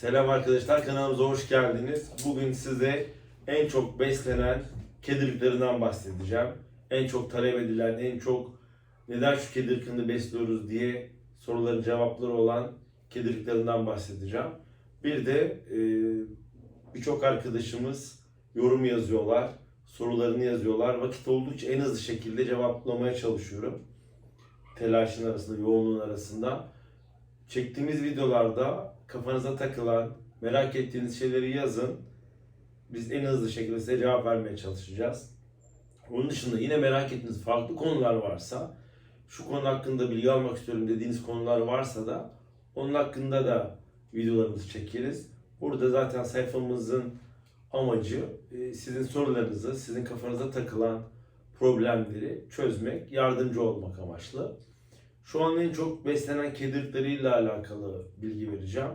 Selam arkadaşlar kanalımıza hoş geldiniz. Bugün size en çok beslenen kedi ırklarından bahsedeceğim. En çok talep edilen, en çok neden şu kedi besliyoruz diye soruların cevapları olan kedi ırklarından bahsedeceğim. Bir de e, birçok arkadaşımız yorum yazıyorlar, sorularını yazıyorlar. Vakit oldukça en hızlı şekilde cevaplamaya çalışıyorum. Telaşın arasında, yoğunluğun arasında. Çektiğimiz videolarda kafanıza takılan, merak ettiğiniz şeyleri yazın. Biz en hızlı şekilde size cevap vermeye çalışacağız. Onun dışında yine merak ettiğiniz farklı konular varsa, şu konu hakkında bilgi almak istiyorum dediğiniz konular varsa da onun hakkında da videolarımızı çekeriz. Burada zaten sayfamızın amacı e, sizin sorularınızı, sizin kafanıza takılan problemleri çözmek, yardımcı olmak amaçlı. Şu an en çok beslenen kedi alakalı bilgi vereceğim.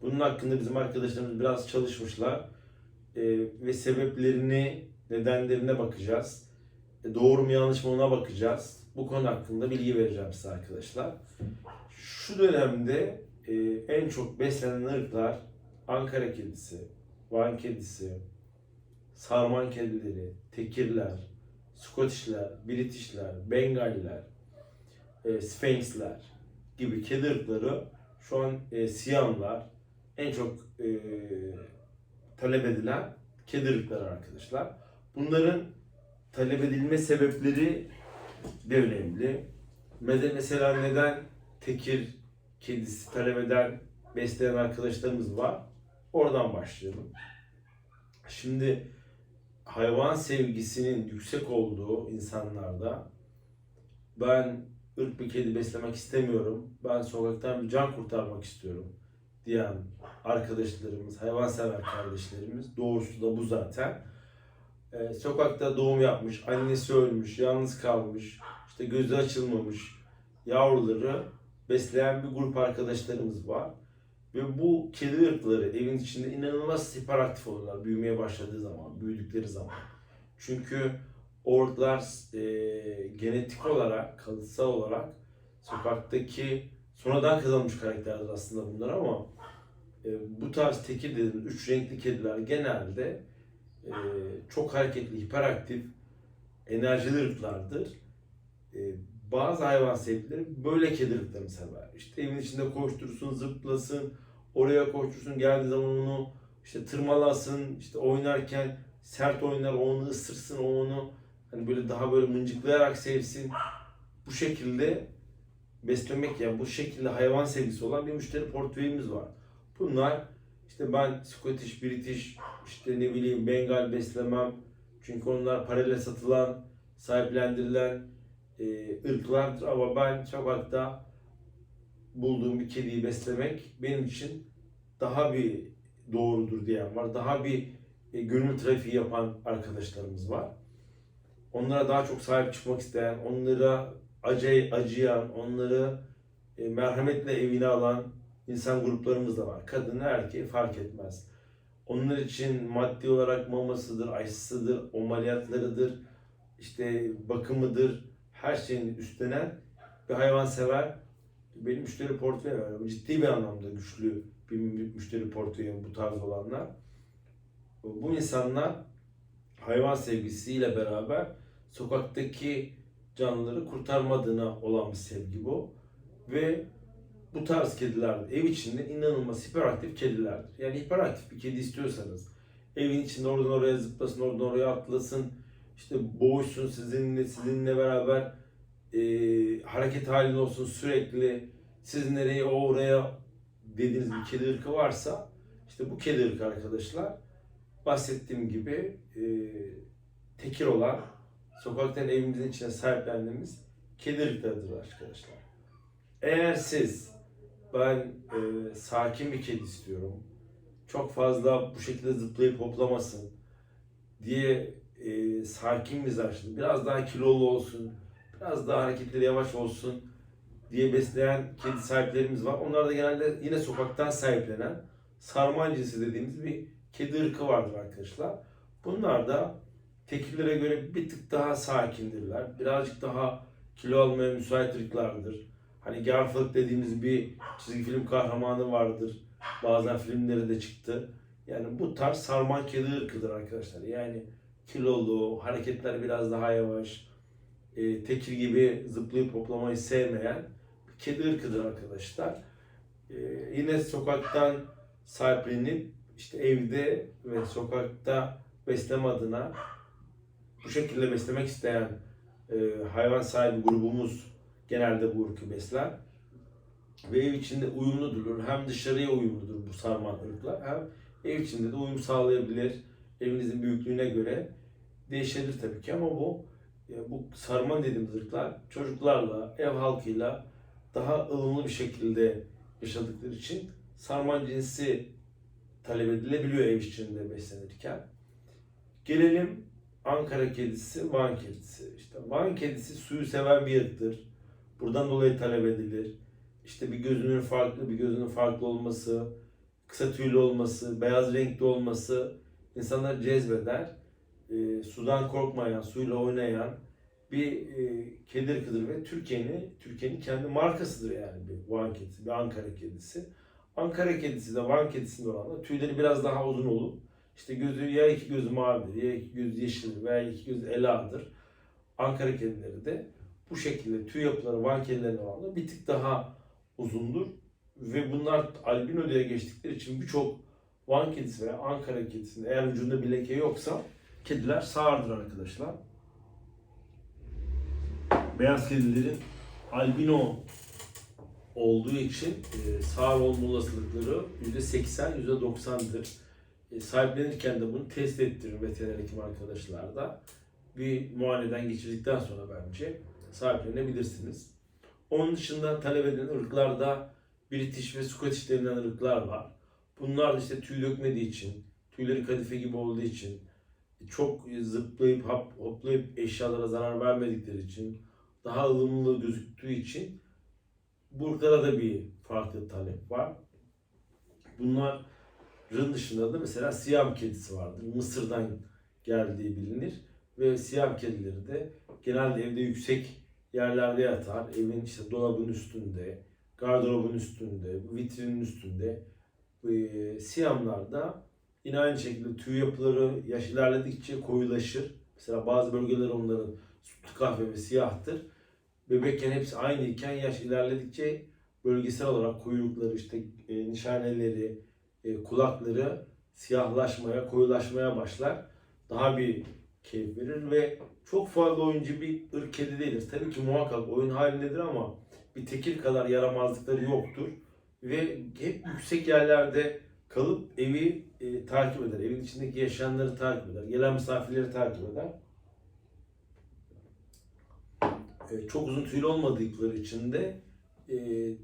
Bunun hakkında bizim arkadaşlarımız biraz çalışmışlar Ee, ve sebeplerini, nedenlerine bakacağız. E, doğru mu yanlış mı ona bakacağız. Bu konu hakkında bilgi vereceğim size arkadaşlar. Şu dönemde e, en çok beslenen ırklar Ankara kedisi, Van kedisi, Sarman kedileri, Tekirler, Scottishler, Britishler, Bengaliler, e, Sphinxler gibi kedi ırkları şu an e, Siyamlar en çok e, talep edilen kedi ırkları arkadaşlar. Bunların talep edilme sebepleri de önemli. Mesela neden tekir kedisi talep eden, besleyen arkadaşlarımız var. Oradan başlayalım. Şimdi hayvan sevgisinin yüksek olduğu insanlarda ben ırk bir kedi beslemek istemiyorum. Ben sokaktan bir can kurtarmak istiyorum diyen arkadaşlarımız, hayvansever kardeşlerimiz. Doğrusu da bu zaten. Ee, sokakta doğum yapmış, annesi ölmüş, yalnız kalmış, işte gözü açılmamış yavruları besleyen bir grup arkadaşlarımız var. Ve bu kedi ırkları evin içinde inanılmaz hiperaktif olurlar büyümeye başladığı zaman, büyüdükleri zaman. Çünkü orklar e, genetik olarak, kalıtsal olarak sokaktaki sonradan kazanmış karakterler aslında bunlar ama e, bu tarz tekir dediğimiz üç renkli kediler genelde e, çok hareketli, hiperaktif, enerjili ırklardır. E, bazı hayvan sahipleri böyle kedi ırklarını sever. İşte evin içinde koştursun, zıplasın, oraya koştursun, geldiği zaman onu işte tırmalasın, işte oynarken sert oynar, onu ısırsın, onu hani böyle daha böyle mıncıklayarak sevsin. Bu şekilde beslemek yani bu şekilde hayvan sevgisi olan bir müşteri portföyümüz var. Bunlar işte ben Scottish, British, işte ne bileyim Bengal beslemem. Çünkü onlar parayla satılan, sahiplendirilen e, ırklardır ama ben sokakta bulduğum bir kediyi beslemek benim için daha bir doğrudur diyen var. Daha bir e, gönül trafiği yapan arkadaşlarımız var. Onlara daha çok sahip çıkmak isteyen, onlara acı, acıyan, onları e, merhametle evine alan insan gruplarımız da var. Kadın erkeği fark etmez. Onlar için maddi olarak mamasıdır, aşısıdır, ameliyatlarıdır, işte bakımıdır, her şeyin üstlenen bir hayvansever benim müşteri portföyüm var. Ciddi bir anlamda güçlü bir müşteri portföyüm bu tarz olanlar. Bu insanlar hayvan sevgisiyle beraber sokaktaki canlıları kurtarmadığına olan bir sevgi bu. Ve bu tarz kediler ev içinde inanılmaz hiperaktif kedilerdir. Yani hiperaktif bir kedi istiyorsanız evin içinde oradan oraya zıplasın, oradan oraya atlasın, işte boğuşsun sizinle, sizinle beraber e, hareket halinde olsun sürekli siz nereye o oraya dediğiniz bir kedi ırkı varsa işte bu kedi ırkı arkadaşlar bahsettiğim gibi e, tekir olan sokaktan evimizin içine sahiplendiğimiz kedi arkadaşlar. Eğer siz ben e, sakin bir kedi istiyorum, çok fazla bu şekilde zıplayıp hoplamasın diye e, sakin mizaçlı, biraz daha kilolu olsun, biraz daha hareketleri yavaş olsun diye besleyen kedi sahiplerimiz var. Onlar da genelde yine sokaktan sahiplenen sarman cinsi dediğimiz bir kedi ırkı vardır arkadaşlar. Bunlar da tekirlere göre bir tık daha sakindirler. Birazcık daha kilo almaya müsait ırklardır. Hani Garfield dediğimiz bir çizgi film kahramanı vardır. Bazen filmleri de çıktı. Yani bu tarz sarman kedi ırkıdır arkadaşlar. Yani kilolu, hareketler biraz daha yavaş, e, tekir gibi zıplayıp hoplamayı sevmeyen bir kedi ırkıdır arkadaşlar. E, yine sokaktan sahiplenip işte evde ve sokakta besleme adına bu şekilde beslemek isteyen e, hayvan sahibi grubumuz genelde bu ırkı besler. Ve ev içinde uyumludur. Hem dışarıya uyumludur bu sarman ırklar hem ev içinde de uyum sağlayabilir. Evinizin büyüklüğüne göre değişebilir tabii ki ama bu e, bu sarman dediğimiz ırklar çocuklarla, ev halkıyla daha ılımlı bir şekilde yaşadıkları için sarman cinsi talep edilebiliyor ev içinde beslenirken. Gelelim Ankara kedisi, Van kedisi. İşte Van kedisi suyu seven bir ırktır. Buradan dolayı talep edilir. İşte bir gözünün farklı, bir gözünün farklı olması, kısa tüylü olması, beyaz renkli olması insanları cezbeder. E, sudan korkmayan, suyla oynayan bir e, kedi ırkıdır ve Türkiye'nin Türkiye'nin kendi markasıdır yani bir Van kedisi, bir Ankara kedisi. Ankara kedisi de Van kedisinde olanlar tüyleri biraz daha uzun olup işte gözü ya iki gözü mavidir, ya iki gözü yeşildir veya iki gözü eladır. Ankara kedileri de bu şekilde tüy yapıları Van kedilerine oranla bir tık daha uzundur. Ve bunlar albino diye geçtikleri için birçok Van kedisi veya Ankara kedisinin eğer vücudunda bir leke yoksa kediler sağırdır arkadaşlar. Beyaz kedilerin albino olduğu için e, sağır olma olasılıkları %80, %90'dır. E, sahiplenirken de bunu test ettirir veteriner hekim arkadaşlar da. Bir muayeneden geçirdikten sonra bence sahiplenebilirsiniz. Onun dışında talep edilen ırklarda British ve Scottish denilen ırklar var. Bunlar da işte tüy dökmediği için, tüyleri kadife gibi olduğu için, çok zıplayıp hop, hoplayıp eşyalara zarar vermedikleri için, daha ılımlı gözüktüğü için bu ırklara da bir farklı talep var. Bunların dışında da mesela Siyam kedisi vardır. Mısır'dan geldiği bilinir. Ve Siyam kedileri de genelde evde yüksek yerlerde yatar. Evin işte dolabın üstünde, gardırobun üstünde, vitrinin üstünde. Ee, Siyamlar da yine aynı şekilde tüy yapıları yaş ilerledikçe koyulaşır. Mesela bazı bölgeler onların sütlü kahve ve siyahtır. Bebekken hepsi aynıyken yaş ilerledikçe bölgesel olarak koyulukları işte e, nişaneleri, e, kulakları siyahlaşmaya, koyulaşmaya başlar. Daha bir keyif verir ve çok fazla oyuncu bir ırk kedi değildir. Tabii ki muhakkak oyun halindedir ama bir tekir kadar yaramazlıkları yoktur. Ve hep yüksek yerlerde kalıp evi e, takip eder. Evin içindeki yaşayanları takip eder. Gelen misafirleri takip eder. E, çok uzun tüylü olmadıkları için de e,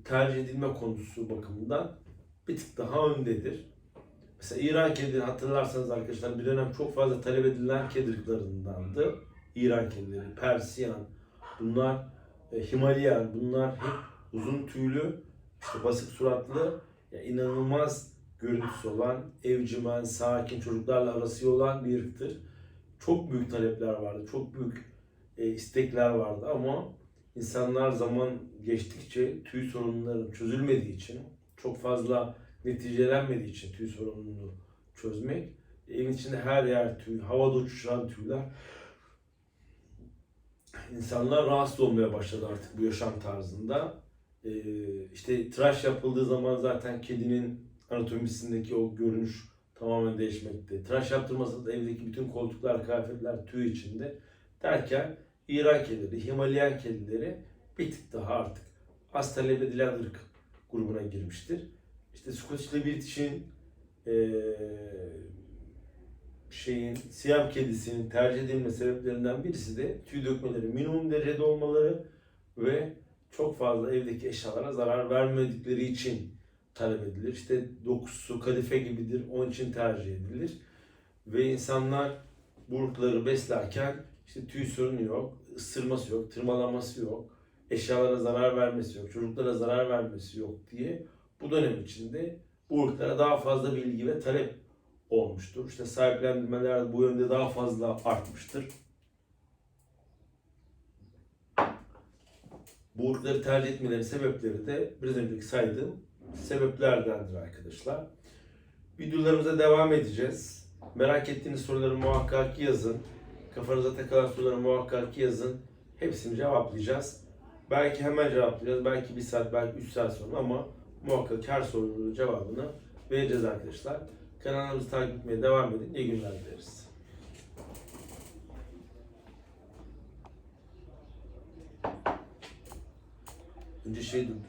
tercih edilme konusu bakımından bir tık daha öndedir. Mesela İran kedileri hatırlarsanız arkadaşlar bir dönem çok fazla talep edilen kedi. İran kedileri, Persiyan, bunlar e, Himalayan, bunlar hep uzun tüylü, işte basık suratlı, ya inanılmaz görüntüsü olan, evcimen, sakin, çocuklarla arası olan bir ırktır. Çok büyük talepler vardı, çok büyük e, istekler vardı ama insanlar zaman geçtikçe tüy sorunları çözülmediği için, çok fazla neticelenmediği için tüy sorununu çözmek, evin içinde her yer tüy, havada uçuşan tüyler, insanlar rahatsız olmaya başladı artık bu yaşam tarzında. Ee, işte tıraş yapıldığı zaman zaten kedinin anatomisindeki o görünüş tamamen değişmekte. Tıraş yaptırmasa da evdeki bütün koltuklar, kıyafetler tüy içinde. Derken İran kedileri, Himalayan kedileri bir tık daha artık az talep edilen ırk grubuna girmiştir. İşte Scottish British'in eee şeyin siyam kedisinin tercih edilme sebeplerinden birisi de tüy dökmeleri minimum derecede olmaları ve çok fazla evdeki eşyalara zarar vermedikleri için talep edilir. İşte dokusu kadife gibidir. Onun için tercih edilir. Ve insanlar bu ırkları beslerken işte tüy sorunu yok, ısırması yok, tırmalaması yok, eşyalara zarar vermesi yok, çocuklara zarar vermesi yok diye bu dönem içinde bu ırklara daha fazla bilgi ve talep olmuştur. İşte sahiplendirmeler bu yönde daha fazla artmıştır. Bu ırkları tercih etmelerinin sebepleri de biraz önceki saydığım sebeplerdendir arkadaşlar. Videolarımıza devam edeceğiz. Merak ettiğiniz soruları muhakkak yazın. Kafanıza takılan soruları muhakkak yazın. Hepsini cevaplayacağız. Belki hemen cevaplayacağız. Belki bir saat, belki üç saat sonra ama muhakkak her sorunun cevabını vereceğiz arkadaşlar. Kanalımızı takip etmeye devam edin. İyi günler dileriz. Önce şey dedim.